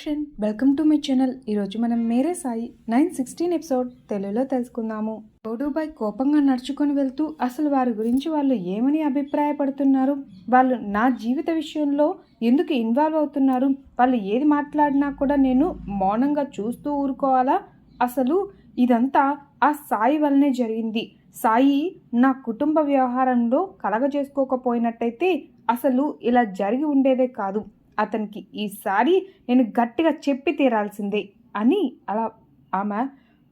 Friend welcome to my channel. ఈరోజు మనం Mere Sai nine sixteen episode తెలుగులో తెలుసుకుందాము. గౌడుబాయ్ కోపంగా నడుచుకొని వెళ్తూ అసలు వారి గురించి వాళ్ళు ఏమని అభిప్రాయపడుతున్నారు? వాళ్ళు నా జీవిత విషయంలో ఎందుకు ఇన్వాల్వ్ అవుతున్నారు? వాళ్ళు ఏది మాట్లాడినా కూడా నేను మౌనంగా చూస్తూ ఊరుకోవాలా? అసలు ఇదంతా ఆ సాయి వల్లనే జరిగింది. సాయి నా కుటుంబ వ్యవహారంలో కలగజేసుకోకపోయినట్టయితే అసలు ఇలా జరిగి ఉండేదే కాదు. అతనికి ఈసారి నేను గట్టిగా చెప్పి తీరాల్సిందే అని అలా ఆమె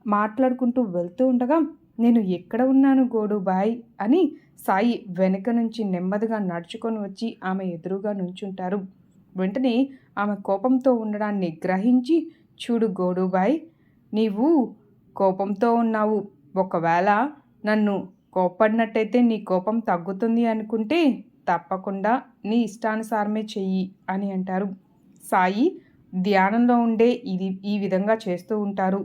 మాట్లాడుకుంటూ వెళ్తూ ఉండగా నేను ఎక్కడ ఉన్నాను గోడుబాయ్ అని సాయి వెనుక నుంచి నెమ్మదిగా నడుచుకొని వచ్చి ఆమె ఎదురుగా నుంచుంటారు. వెంటనే ఆమె కోపంతో ఉండడాన్ని గ్రహించి చూడు గోడుబాయ్ నీవు కోపంతో ఉన్నావు. ఒకవేళ నన్ను కోపడినట్టయితే నీ కోపం తగ్గుతుంది అనుకుంటే తప్పకుండా నీ ఇష్టానుసారమే చెయ్యి అని అంటారు. సాయి ధ్యానంలో ఉండే ఇది ఈ విధంగా చేస్తూ ఉంటారు.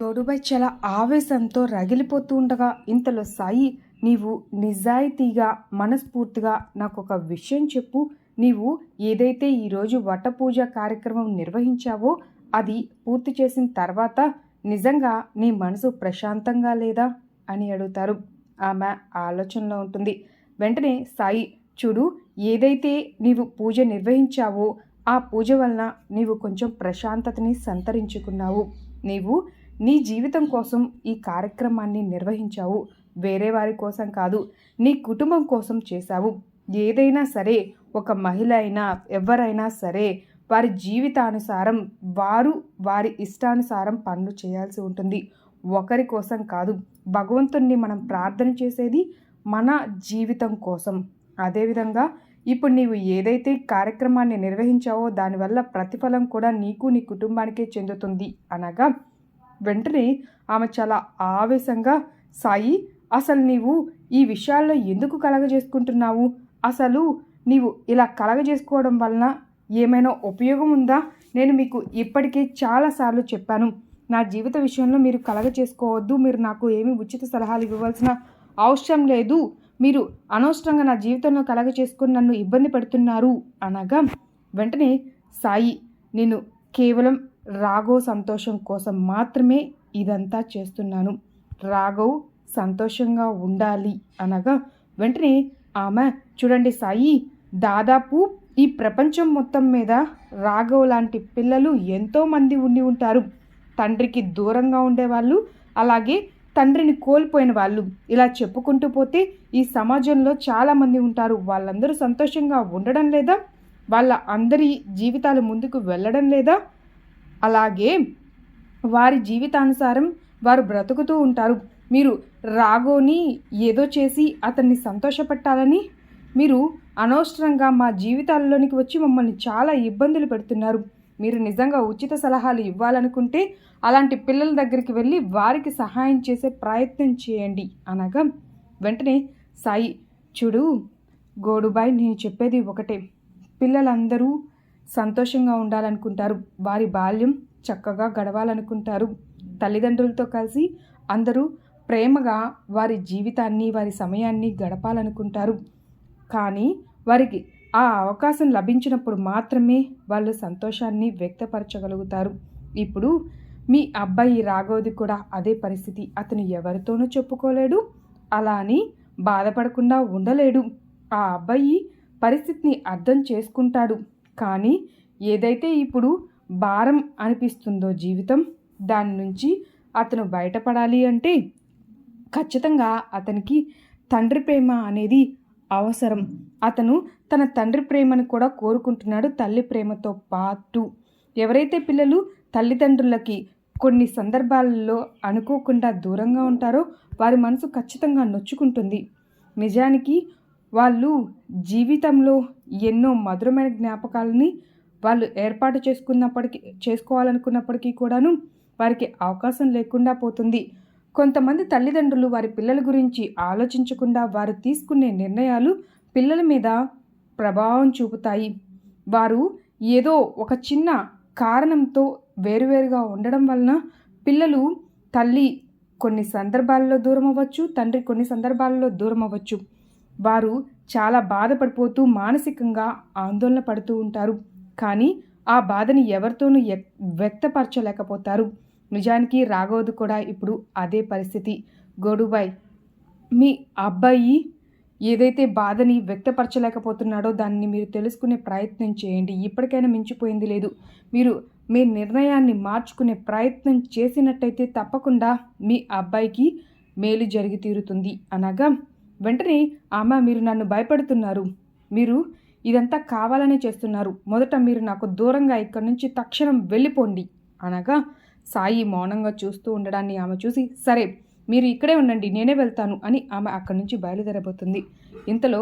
తోడుబాయ్ చాలా ఆవేశంతో రగిలిపోతూ ఉండగా ఇంతలో సాయి నీవు నిజాయితీగా మనస్ఫూర్తిగా నాకు ఒక విషయం చెప్పు. నీవు ఏదైతే ఈరోజు వటపూజ కార్యక్రమం నిర్వహించావో అది పూర్తి చేసిన తర్వాత నిజంగా నీ మనసు ప్రశాంతంగా లేదా? అని అడుగుతారు. ఆమె ఆలోచనలో ఉంటుంది. వెంటనే సాయి చూడు ఏదైతే నీవు పూజ నిర్వహించావో ఆ పూజ వలన నీవు కొంచెం ప్రశాంతతని సంతరించుకున్నావు. నీవు నీ జీవితం కోసం ఈ కార్యక్రమాన్ని నిర్వహించావు. వేరే వారి కోసం కాదు నీ కుటుంబం కోసం చేశావు. ఏదైనా సరే ఒక మహిళ అయినా ఎవరైనా సరే వారి జీవితానుసారం వారు వారి ఇష్టానుసారం పనులు చేయాల్సి ఉంటుంది. ఒకరి కోసం కాదు భగవంతుణ్ణి మనం ప్రార్థన చేసేది మన జీవితం కోసం. అదేవిధంగా ఇప్పుడు నీవు ఏదైతే కార్యక్రమాన్ని నిర్వహించావో దానివల్ల ప్రతిఫలం కూడా నీకు నీ కుటుంబానికే చెందుతుంది. అనగా వెంటనే ఆమె చాలా ఆవేశంగా సాయి అసలు నీవు ఈ విషయాల్లో ఎందుకు కలగజేసుకుంటున్నావు? అసలు నీవు ఇలా కలగజేసుకోవడం వలన ఏమైనా ఉపయోగం ఉందా? నేను మీకు ఇప్పటికే చాలాసార్లు చెప్పాను. నా జీవిత విషయంలో మీరు కలగ చేసుకోవద్దు మీరు నాకు ఏమి ఉచిత సలహాలు ఇవ్వవలసిన అవసరం లేదు. మీరు అనవసరంగా నా జీవితంలో కలగ చేసుకుని నన్ను ఇబ్బంది పెడుతున్నారు అనగా వెంటనే సాయి నేను కేవలం రాఘవ్ సంతోషం కోసం మాత్రమే ఇదంతా చేస్తున్నాను. రాఘవ్ సంతోషంగా ఉండాలి అనగా వెంటనే ఆమె చూడండి సాయి దాదాపు ఈ ప్రపంచం మొత్తం మీద రాఘవ్ లాంటి పిల్లలు ఎంతోమంది ఉండి ఉంటారు. తండ్రికి దూరంగా ఉండేవాళ్ళు అలాగే తండ్రిని కోల్పోయిన వాళ్ళు ఇలా చెప్పుకుంటూ పోతే ఈ సమాజంలో చాలామంది ఉంటారు. వాళ్ళందరూ సంతోషంగా ఉండడం లేదా? వాళ్ళ అందరి జీవితాలు ముందుకు వెళ్ళడం లేదా? అలాగే వారి జీవితానుసారం వారు బ్రతుకుతూ ఉంటారు. మీరు రాగోని ఏదో చేసి అతన్ని సంతోషపెట్టాలని? మీరు అనవసరంగా మా జీవితాల్లోనికి వచ్చి మమ్మల్ని చాలా ఇబ్బందులు పెడుతున్నారు. మీరు నిజంగా ఉచిత సలహాలు ఇవ్వాలనుకుంటే అలాంటి పిల్లల దగ్గరికి వెళ్ళి వారికి సహాయం చేసే ప్రయత్నం చేయండి. అనగా వెంటనే సాయి చూడు గోడుబాయ్ నేను చెప్పేది ఒకటే. పిల్లలందరూ సంతోషంగా ఉండాలనుకుంటారు. వారి బాల్యం చక్కగా గడవాలనుకుంటారు. తల్లిదండ్రులతో కలిసి అందరూ ప్రేమగా వారి జీవితాన్ని వారి సమయాన్ని గడపాలనుకుంటారు. కానీ వారికి ఆ అవకాశం లభించినప్పుడు మాత్రమే వాళ్ళు సంతోషాన్ని వ్యక్తపరచగలుగుతారు. ఇప్పుడు మీ అబ్బాయి రాఘవది కూడా అదే పరిస్థితి. అతను ఎవరితోనూ చెప్పుకోలేడు అలా అని బాధపడకుండా ఉండలేడు. ఆ అబ్బాయి పరిస్థితిని అర్థం చేసుకుంటాడు. కానీ ఏదైతే ఇప్పుడు భారం అనిపిస్తుందో జీవితం దాని నుంచి అతను బయటపడాలి అంటే ఖచ్చితంగా అతనికి తండ్రి ప్రేమ అనేది అవసరం. అతను తన తండ్రి ప్రేమను కూడా కోరుకుంటున్నాడు తల్లి ప్రేమతో పాటు. ఎవరైతే పిల్లలు తల్లిదండ్రులకి కొన్ని సందర్భాలలో అనుకోకుండా దూరంగా ఉంటారో వారి మనసు ఖచ్చితంగా నొచ్చుకుంటుంది. నిజానికి వాళ్ళు జీవితంలో ఎన్నో మధురమైన జ్ఞాపకాలని వాళ్ళు ఏర్పాటు చేసుకున్నప్పటికీ చేసుకోవాలనుకున్నప్పటికీ కూడాను వారికి అవకాశం లేకుండా పోతుంది. కొంతమంది తల్లిదండ్రులు వారి పిల్లల గురించి ఆలోచించకుండా వారు తీసుకునే నిర్ణయాలు పిల్లల మీద ప్రభావం చూపుతాయి. వారు ఏదో ఒక చిన్న కారణంతో వేరువేరుగా ఉండడం వలన పిల్లలు తల్లి కొన్ని సందర్భాల్లో దూరం అవ్వచ్చు తండ్రి కొన్ని సందర్భాల్లో దూరం అవ్వచ్చు వారు చాలా బాధపడిపోతూ మానసికంగా ఆందోళన పడుతూ ఉంటారు. కానీ ఆ బాధని ఎవరితోనూ వ్యక్తపరచలేకపోతారు. నిజానికి రాఘవది కూడా ఇప్పుడు అదే పరిస్థితి. గోడుబాయ్ మీ అబ్బాయి ఏదైతే బాధని వ్యక్తపరచలేకపోతున్నాడో దాన్ని మీరు తెలుసుకునే ప్రయత్నం చేయండి. ఇప్పటికైనా మించిపోయింది లేదు. మీరు మీ నిర్ణయాన్ని మార్చుకునే ప్రయత్నం చేసినట్టయితే తప్పకుండా మీ అబ్బాయికి మేలు జరిగి తీరుతుంది. అనగా వెంటనే ఆమె మీరు నన్ను భయపడుతున్నారు. మీరు ఇదంతా కావాలనే చేస్తున్నారు. మొదట మీరు నాకు దూరంగా ఇక్కడి నుంచి తక్షణం వెళ్ళిపోండి. అనగా సాయి మౌనంగా చూస్తూ ఉండడాన్ని ఆమె చూసి సరే మీరు ఇక్కడే ఉండండి నేనే వెళ్తాను అని ఆమె అక్కడి నుంచి బయలుదేరబోతుంది. ఇంతలో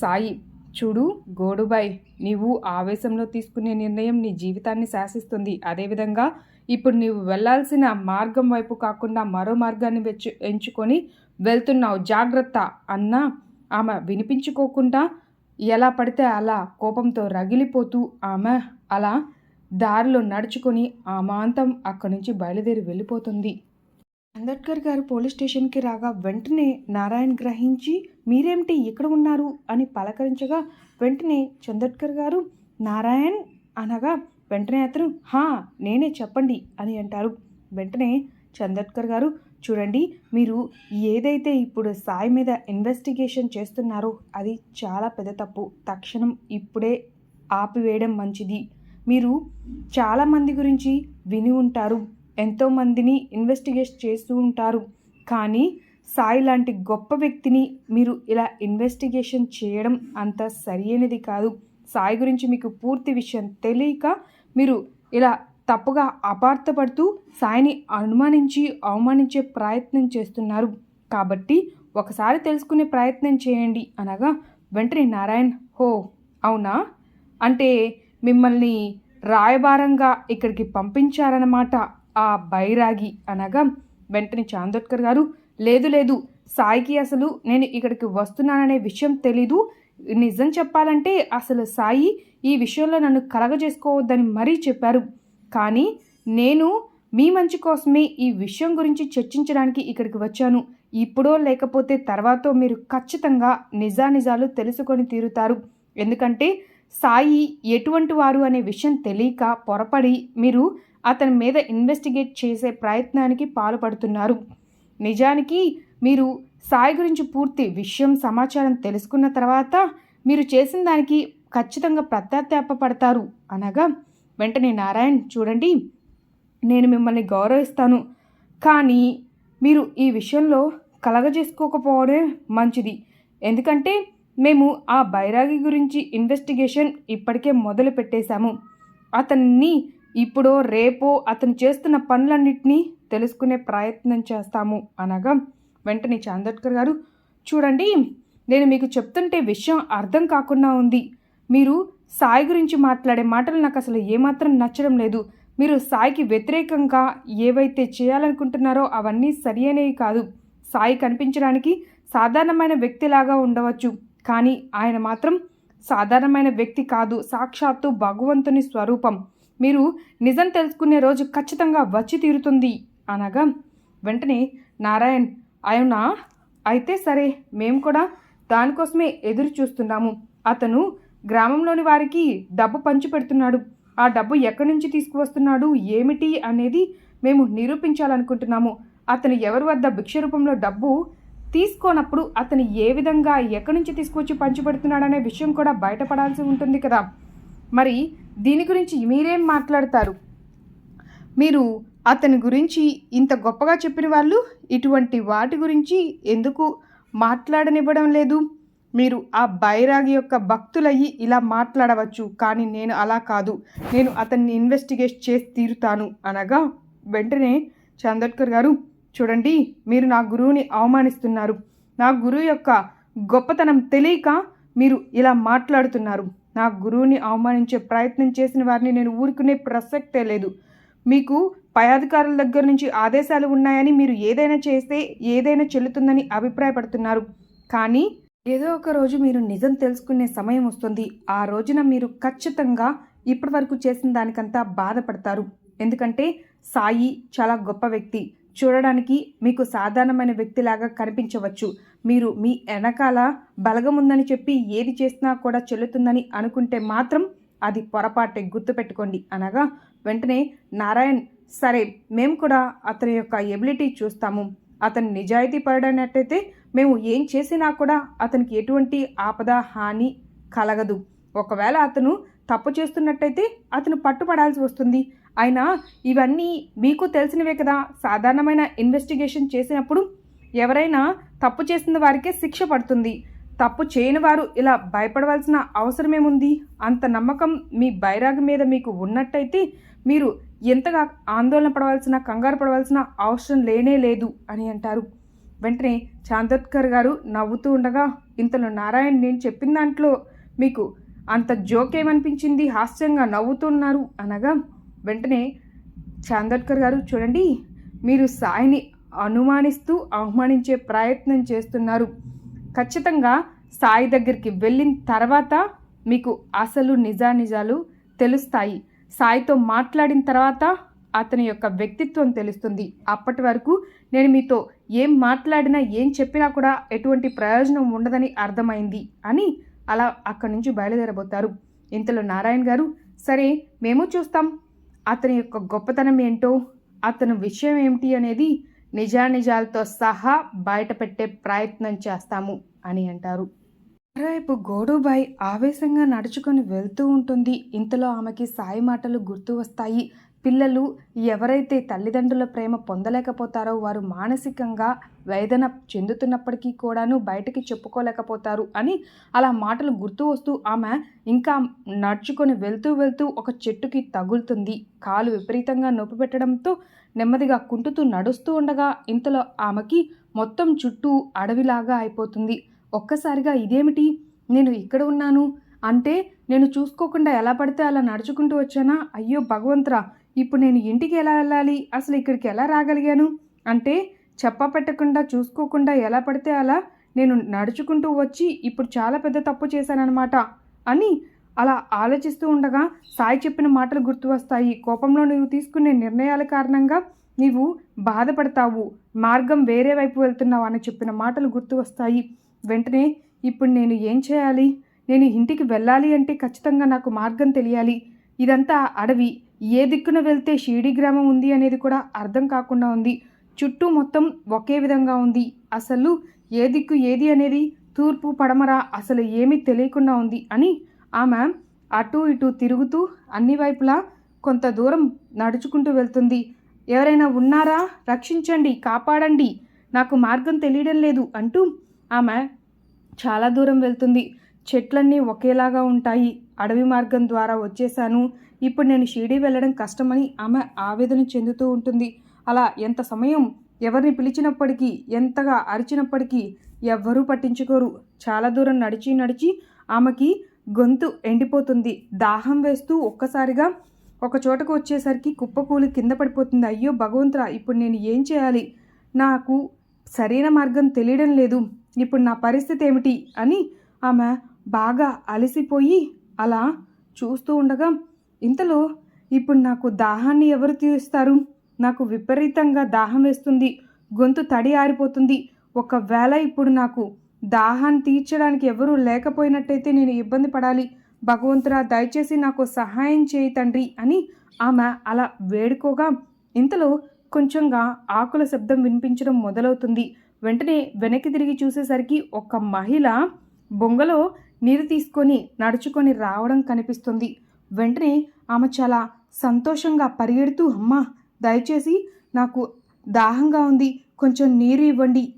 సాయి చూడు గోడుబాయ్ నీవు ఆవేశంలో తీసుకునే నిర్ణయం నీ జీవితాన్ని శాసిస్తుంది. అదేవిధంగా ఇప్పుడు నీవు వెళ్ళాల్సిన మార్గం వైపు కాకుండా మరో మార్గాన్ని వెచ్చు ఎంచుకొని వెళ్తున్నావు. జాగ్రత్త అన్నా ఆమె వినిపించుకోకుండా ఎలా పడితే అలా కోపంతో రగిలిపోతూ ఆమె అలా దారిలో నడుచుకొని ఆమాంతం అక్కడి నుంచి బయలుదేరి వెళ్ళిపోతుంది. అంబేద్కర్ గారు పోలీస్ స్టేషన్కి రాగా వెంటనే నారాయణ్ గ్రహించి మీరేమిటి ఇక్కడ ఉన్నారు? అని పలకరించగా వెంటనే చందోడ్కర్ గారు నారాయణ్? అనగా వెంటనే అతను హా నేనే చెప్పండి అని అంటారు. వెంటనే చందోడ్కర్ గారు చూడండి మీరు ఏదైతే ఇప్పుడు సాయి మీద ఇన్వెస్టిగేషన్ చేస్తున్నారో అది చాలా పెద్ద తప్పు. తక్షణం ఇప్పుడే ఆపివేయడం మంచిది. మీరు చాలామంది గురించి విని ఉంటారు. ఎంతోమందిని ఇన్వెస్టిగేట్ చేస్తూ ఉంటారు. కానీ సాయి లాంటి గొప్ప వ్యక్తిని మీరు ఇలా ఇన్వెస్టిగేషన్ చేయడం అంత సరియైనది కాదు. సాయి గురించి మీకు పూర్తి విషయం తెలియక మీరు ఇలా తప్పుగా అపార్థపడుతూ సాయిని అనుమానించి అవమానించే ప్రయత్నం చేస్తున్నారు. కాబట్టి ఒకసారి తెలుసుకునే ప్రయత్నం చేయండి అనగా వెంటనే నారాయణ్ హో అవునా? అంటే మిమ్మల్ని రాయబారంగా ఇక్కడికి పంపించారన్నమాట. ఆ బైరాగి అనగా వెంటనే చాందోట్కర్ గారు లేదు లేదు సాయికి అసలు నేను ఇక్కడికి వస్తున్నాననే విషయం తెలీదు. నిజం చెప్పాలంటే అసలు సాయి ఈ విషయంలో నన్ను కలగజేసుకోవద్దని మరీ చెప్పారు. కానీ నేను మీ మంచి కోసమే ఈ విషయం గురించి చర్చించడానికి ఇక్కడికి వచ్చాను. ఇప్పుడో లేకపోతే తర్వాతో మీరు ఖచ్చితంగా నిజానిజాలు తెలుసుకొని తీరుతారు. ఎందుకంటే సాయి ఎటువంటి వారు అనే విషయం తెలియక పొరపడి మీరు అతని మీద ఇన్వెస్టిగేట్ చేసే ప్రయత్నానికి పాల్పడుతున్నారు. నిజానికి మీరు సాయి గురించి పూర్తి విషయం సమాచారం తెలుసుకున్న తర్వాత మీరు చేసిన దానికి ఖచ్చితంగా పడతారు అనగా వెంటనే నారాయణ్ చూడండి నేను మిమ్మల్ని గౌరవిస్తాను కానీ మీరు ఈ విషయంలో కలగజేసుకోకపోవడమే మంచిది. ఎందుకంటే మేము ఆ బైరాగి గురించి ఇన్వెస్టిగేషన్ ఇప్పటికే మొదలు పెట్టేశాము అతన్ని ఇప్పుడో రేపో అతను చేస్తున్న పనులన్నింటినీ తెలుసుకునే ప్రయత్నం చేస్తాము. అనగా వెంటనే చాందోట్కర్ గారు చూడండి నేను మీకు చెప్తుంటే విషయం అర్థం కాకుండా ఉంది. మీరు సాయి గురించి మాట్లాడే మాటలు నాకు అసలు ఏమాత్రం నచ్చడం లేదు. మీరు సాయికి వ్యతిరేకంగా ఏవైతే చేయాలనుకుంటున్నారో అవన్నీ సరి అనేవి కాదు. సాయి కనిపించడానికి సాధారణమైన వ్యక్తిలాగా ఉండవచ్చు. కానీ ఆయన మాత్రం సాధారణమైన వ్యక్తి కాదు. సాక్షాత్తు భగవంతుని స్వరూపం. మీరు నిజం తెలుసుకునే రోజు ఖచ్చితంగా వచ్చి తీరుతుంది అనగా వెంటనే నారాయణ్ అవునా? అయితే సరే మేము కూడా దానికోసమే ఎదురు చూస్తున్నాము. అతను గ్రామంలోని వారికి డబ్బు పంచి పెడుతున్నాడు. ఆ డబ్బు ఎక్కడి నుంచి తీసుకువస్తున్నాడు? ఏమిటి? అనేది మేము నిరూపించాలనుకుంటున్నాము. అతను ఎవరి వద్ద భిక్ష రూపంలో డబ్బు తీసుకోనప్పుడు అతను ఏ విధంగా ఎక్కడి నుంచి తీసుకొచ్చి పంచిపెడుతున్నాడనే విషయం కూడా బయటపడాల్సి ఉంటుంది కదా. మరి దీని గురించి మీరేం మాట్లాడతారు? మీరు అతని గురించి ఇంత గొప్పగా చెప్పిన వాళ్ళు ఇటువంటి వాటి గురించి ఎందుకు మాట్లాడనివ్వడం లేదు? మీరు ఆ బైరాగి యొక్క భక్తులయ్యి ఇలా మాట్లాడవచ్చు కానీ నేను అలా కాదు. నేను అతన్ని ఇన్వెస్టిగేట్ చేసి తీరుతాను అనగా వెంటనే చందోడ్కర్ గారు చూడండి మీరు నా గురువుని అవమానిస్తున్నారు. నా గురువు యొక్క గొప్పతనం తెలియక మీరు ఇలా మాట్లాడుతున్నారు. నా గురువుని అవమానించే ప్రయత్నం చేసిన వారిని నేను ఊరుకునే ప్రసక్తే లేదు. మీకు పై అధికారుల దగ్గర నుంచి ఆదేశాలు ఉన్నాయని మీరు ఏదైనా చేస్తే ఏదైనా చెల్లుతుందని అభిప్రాయపడుతున్నారు. కానీ ఏదో ఒక రోజు మీరు నిజం తెలుసుకునే సమయం వస్తుంది. ఆ రోజున మీరు ఖచ్చితంగా ఇప్పటి వరకు చేసిన దానికంతా బాధపడతారు. ఎందుకంటే సాయి చాలా గొప్ప వ్యక్తి. చూడడానికి మీకు సాధారణమైన వ్యక్తిలాగా కనిపించవచ్చు. మీరు మీ వెనకాల బలగం ఉందని చెప్పి ఏది చేసినా కూడా చెల్లుతుందని అనుకుంటే మాత్రం అది పొరపాటే గుర్తుపెట్టుకోండి. అనగా వెంటనే నారాయణ్ సరే మేము కూడా అతని యొక్క ఎబిలిటీ చూస్తాము. అతను నిజాయితీ పడనట్టయితే మేము ఏం చేసినా కూడా అతనికి ఎటువంటి ఆపద హాని కలగదు. ఒకవేళ అతను తప్పు చేస్తున్నట్టయితే అతను పట్టుపడాల్సి వస్తుంది. అయినా ఇవన్నీ మీకు తెలిసినవే కదా. సాధారణమైన ఇన్వెస్టిగేషన్ చేసినప్పుడు ఎవరైనా తప్పు చేసిన వారికే శిక్ష పడుతుంది. తప్పు చేయని వారు ఇలా భయపడవలసిన అవసరమేముంది? అంత నమ్మకం మీ బైరాగ్ మీద మీకు ఉన్నట్టయితే మీరు ఎంతగా ఆందోళన పడవలసిన కంగారు పడవలసిన అవసరం లేనే లేదు అని అంటారు. వెంటనే చాందోద్కర్ గారు నవ్వుతూ ఉండగా ఇంతలో నారాయణ్ నేను చెప్పిన దాంట్లో మీకు అంత జోక్ ఏమనిపించింది హాస్యంగా నవ్వుతున్నారు అనగా వెంటనే చాందోద్కర్ గారు చూడండి మీరు సాయిని అనుమానిస్తూ అవమానించే ప్రయత్నం చేస్తున్నారు. ఖచ్చితంగా సాయి దగ్గరికి వెళ్ళిన తర్వాత మీకు అసలు నిజానిజాలు తెలుస్తాయి. సాయితో మాట్లాడిన తర్వాత అతని యొక్క వ్యక్తిత్వం తెలుస్తుంది. అప్పటి వరకు నేను మీతో ఏం మాట్లాడినా ఏం చెప్పినా కూడా ఎటువంటి ప్రయోజనం ఉండదని అర్థమైంది అని అలా అక్కడి నుంచి బయలుదేరబోతారు. ఇంతలో నారాయణ గారు సరే మేము చూస్తాం. అతని యొక్క గొప్పతనం ఏంటో అతని విషయం ఏమిటి అనేది నిజానిజాలతో సహా బయటపెట్టే ప్రయత్నం చేస్తాము అని అంటారు. మరోవైపు గోడుబాయ్ ఆవేశంగా నడుచుకొని వెళ్తూ ఉంటుంది. ఇంతలో ఆమెకి సాయి మాటలు గుర్తు వస్తాయి. పిల్లలు ఎవరైతే తల్లిదండ్రుల ప్రేమ పొందలేకపోతారో వారు మానసికంగా వేదన చెందుతున్నప్పటికీ కూడాను బయటకి చెప్పుకోలేకపోతారు అని అలా మాటలు గుర్తు వస్తూ ఆమె ఇంకా నడుచుకొని వెళ్తూ వెళ్తూ ఒక చెట్టుకి తగులుతుంది. కాలు విపరీతంగా నొప్పి పెట్టడంతో నెమ్మదిగా కుంటుతూ నడుస్తూ ఉండగా ఇంతలో ఆమెకి మొత్తం చుట్టూ అడవిలాగా అయిపోతుంది. ఒక్కసారిగా ఇదేమిటి? నేను ఇక్కడ ఉన్నాను అంటే నేను చూసుకోకుండా ఎలా పడితే అలా నడుచుకుంటూ వచ్చానా? అయ్యో భగవంతురా ఇప్పుడు నేను ఇంటికి ఎలా వెళ్ళాలి? అసలు ఇక్కడికి ఎలా రాగలిగాను? అంటే చెప్ప పెట్టకుండా చూసుకోకుండా ఎలా పడితే అలా నేను నడుచుకుంటూ వచ్చి ఇప్పుడు చాలా పెద్ద తప్పు చేశానన్నమాట అని అలా ఆలోచిస్తూ ఉండగా సాయి చెప్పిన మాటలు గుర్తు వస్తాయి. కోపంలో నువ్వు తీసుకునే నిర్ణయాల కారణంగా నీవు బాధపడతావు. మార్గం వేరే వైపు వెళ్తున్నావు అని చెప్పిన మాటలు గుర్తు వస్తాయి. వెంటనే ఇప్పుడు నేను ఏం చేయాలి? నేను ఇంటికి వెళ్ళాలి అంటే ఖచ్చితంగా నాకు మార్గం తెలియాలి. ఇదంతా అడవి. ఏ దిక్కున వెళ్తే షీడి గ్రామం ఉంది అనేది కూడా అర్థం కాకుండా ఉంది. చుట్టూ మొత్తం ఒకే విధంగా ఉంది. అసలు ఏ దిక్కు ఏది అనేది తూర్పు పడమర అసలు ఏమీ తెలియకుండా ఉంది అని ఆమె అటు ఇటు తిరుగుతూ అన్ని వైపులా కొంత దూరం నడుచుకుంటూ వెళ్తుంది. ఎవరైనా ఉన్నారా? రక్షించండి కాపాడండి నాకు మార్గం తెలియడం లేదు అంటూ ఆమె చాలా దూరం వెళ్తుంది. చెట్లన్నీ ఒకేలాగా ఉంటాయి. అడవి మార్గం ద్వారా వచ్చేసాను ఇప్పుడు నేను షిరిడి వెళ్ళడం కష్టమని ఆమె ఆవేదన చెందుతూ ఉంటుంది. అలా ఎంత సమయం ఎవరిని పిలిచినప్పటికీ ఎంతగా అరిచినప్పటికీ ఎవ్వరూ పట్టించుకోరు. చాలా దూరం నడిచి నడిచి ఆమెకి గొంతు ఎండిపోతుంది. దాహం వేస్తూ ఒక్కసారిగా ఒక చోటకు వచ్చేసరికి కుప్పకూలి కింద పడిపోతుంది. అయ్యో భగవంతురా ఇప్పుడు నేను ఏం చేయాలి? నాకు సరైన మార్గం తెలియడం లేదు. ఇప్పుడు నా పరిస్థితి ఏమిటి? అని ఆమె బాగా అలసిపోయి అలా చూస్తూ ఉండగా ఇంతలో ఇప్పుడు నాకు దాహాన్ని ఎవరు తీరుస్తారు? నాకు విపరీతంగా దాహం వేస్తుంది. గొంతు తడి ఆరిపోతుంది. ఒకవేళ ఇప్పుడు నాకు దాహాన్ని తీర్చడానికి ఎవరూ లేకపోయినట్టయితే నేను ఇబ్బంది పడాలి. భగవంతురా దయచేసి నాకు సహాయం చేయి తండ్రి అని ఆమె అలా వేడుకోగా ఇంతలో కొంచెంగా ఆకుల శబ్దం వినిపించడం మొదలవుతుంది. వెంటనే వెనక్కి తిరిగి చూసేసరికి ఒక మహిళ బొంగలో నీరు తీసుకొని నడుచుకొని రావడం కనిపిస్తుంది. వెంటనే ఆమె చాలా సంతోషంగా పరిగెడుతూ అమ్మా దయచేసి నాకు దాహంగా ఉంది. కొంచెం నీరు ఇవ్వండి.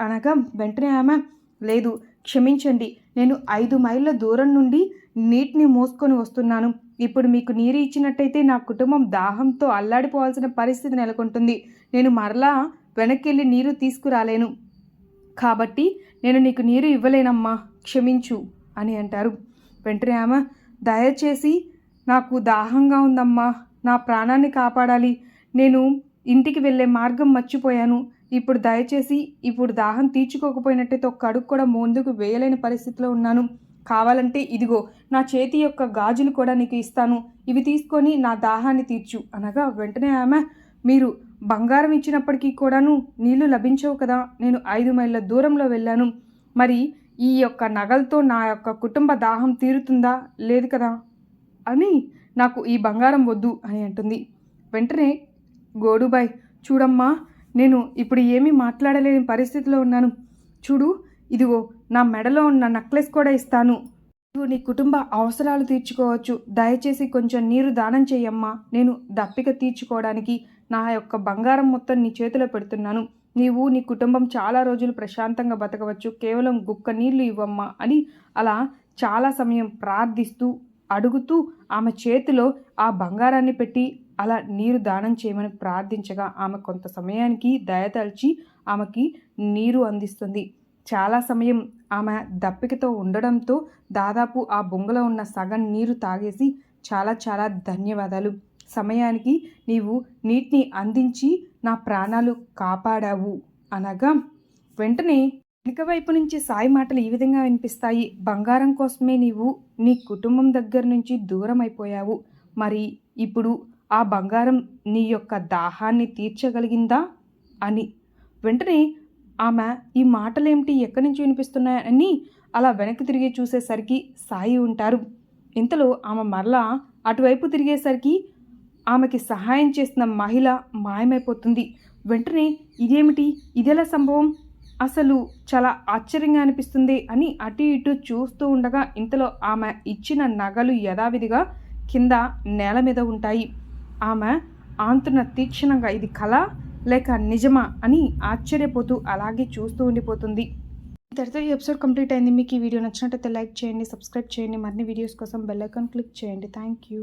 అనగా వెంటనే ఆమె లేదు క్షమించండి. నేను ఐదు మైళ్ళ దూరం నుండి నీటిని మోసుకొని వస్తున్నాను. ఇప్పుడు మీకు నీరు ఇచ్చినట్టయితే నా కుటుంబం దాహంతో అల్లాడిపోవాల్సిన పరిస్థితి నెలకొంటుంది. నేను మరలా వెనక్కి నీరు తీసుకురాలేను. కాబట్టి నేను నీకు నీరు ఇవ్వలేనమ్మా. క్షమించు అని అంటారు. వెంటనే ఆమె దయచేసి నాకు దాహంగా ఉందమ్మా. నా ప్రాణాన్ని కాపాడాలి. నేను ఇంటికి వెళ్ళే మార్గం మర్చిపోయాను. ఇప్పుడు దయచేసి ఇప్పుడు దాహం తీర్చుకోకపోయినట్టయితే ఒక్క అడుగు కూడా ముందుకు వేయలేని పరిస్థితిలో ఉన్నాను. కావాలంటే ఇదిగో నా చేతి యొక్క గాజులు కూడా నీకు ఇస్తాను. ఇవి తీసుకొని నా దాహాన్ని తీర్చు. అనగా వెంటనే ఆమె మీరు బంగారం ఇచ్చినప్పటికీ కూడాను నీళ్ళు లభించవు కదా. నేను ఐదు మైళ్ళ దూరంలో వెళ్ళాను. మరి ఈ యొక్క నగలతో నా యొక్క కుటుంబ దాహం తీరుతుందా? లేదు కదా. అని నాకు ఈ బంగారం వద్దు అని అంటుంది. వెంటనే గోడుబాయ్ చూడమ్మా నేను ఇప్పుడు ఏమీ మాట్లాడలేని పరిస్థితిలో ఉన్నాను. చూడు ఇదిగో నా మెడలో ఉన్న నెక్లెస్ కూడా ఇస్తాను. నువ్వు నీ కుటుంబ అవసరాలు తీర్చుకోవచ్చు. దయచేసి కొంచెం నీరు దానం చెయ్యమ్మా నేను దప్పిక తీర్చుకోవడానికి నా యొక్క బంగారం మొత్తం నీ చేతిలో పెడుతున్నాను. నీవు నీ కుటుంబం చాలా రోజులు ప్రశాంతంగా బతకవచ్చు. కేవలం గుక్క నీళ్ళు ఇవ్వమ్మా అని అలా చాలా సమయం ప్రార్థిస్తూ అడుగుతూ ఆమె చేతిలో ఆ బంగారాన్ని పెట్టి అలా నీరు దానం చేయమని ప్రార్థించగా ఆమె కొంత సమయానికి దయతలిచి ఆమెకి నీరు అందిస్తుంది. చాలా సమయం ఆమె దప్పికతో ఉండడంతో దాదాపు ఆ బొంగలో ఉన్న సగం నీరు తాగేసి చాలా చాలా ధన్యవాదాలు. సమయానికి నీవు నీటిని అందించి నా ప్రాణాలు కాపాడావు అనగా వెంటనే వెనుక వైపు నుంచి సాయి మాటలు ఈ విధంగా వినిపిస్తాయి. బంగారం కోసమే నీవు నీ కుటుంబం దగ్గర నుంచి దూరం అయిపోయావు మరి ఇప్పుడు ఆ బంగారం నీ యొక్క దాహాన్ని తీర్చగలిగిందా? అని. వెంటనే ఆమె ఈ మాటలేమిటి ఎక్కడి నుంచి వినిపిస్తున్నాయని? అలా వెనక్కి తిరిగి చూసేసరికి సాయి ఉంటారు. ఇంతలో ఆమె మరలా అటువైపు తిరిగేసరికి ఆమెకి సహాయం చేసిన మహిళ మాయమైపోతుంది. వెంటనే ఇదేమిటి? ఇదెలా సంభవం? అసలు చాలా ఆశ్చర్యంగా అనిపిస్తుంది అని అటు ఇటు చూస్తూ ఉండగా ఇంతలో ఆమె ఇచ్చిన నగలు యథావిధిగా కింద నేల మీద ఉంటాయి. ఆమె ఆంతున్న తీక్షణంగా ఇది కళ లేక నిజమా అని ఆశ్చర్యపోతూ అలాగే చూస్తూ ఉండిపోతుంది. ఇంతటితో ఈ ఎపిసోడ్ కంప్లీట్ అయింది. మీకు ఈ వీడియో నచ్చినట్టయితే లైక్ చేయండి సబ్స్క్రైబ్ చేయండి. మరిన్ని వీడియోస్ కోసం బెల్ ఐకాన్ క్లిక్ చేయండి. Thank you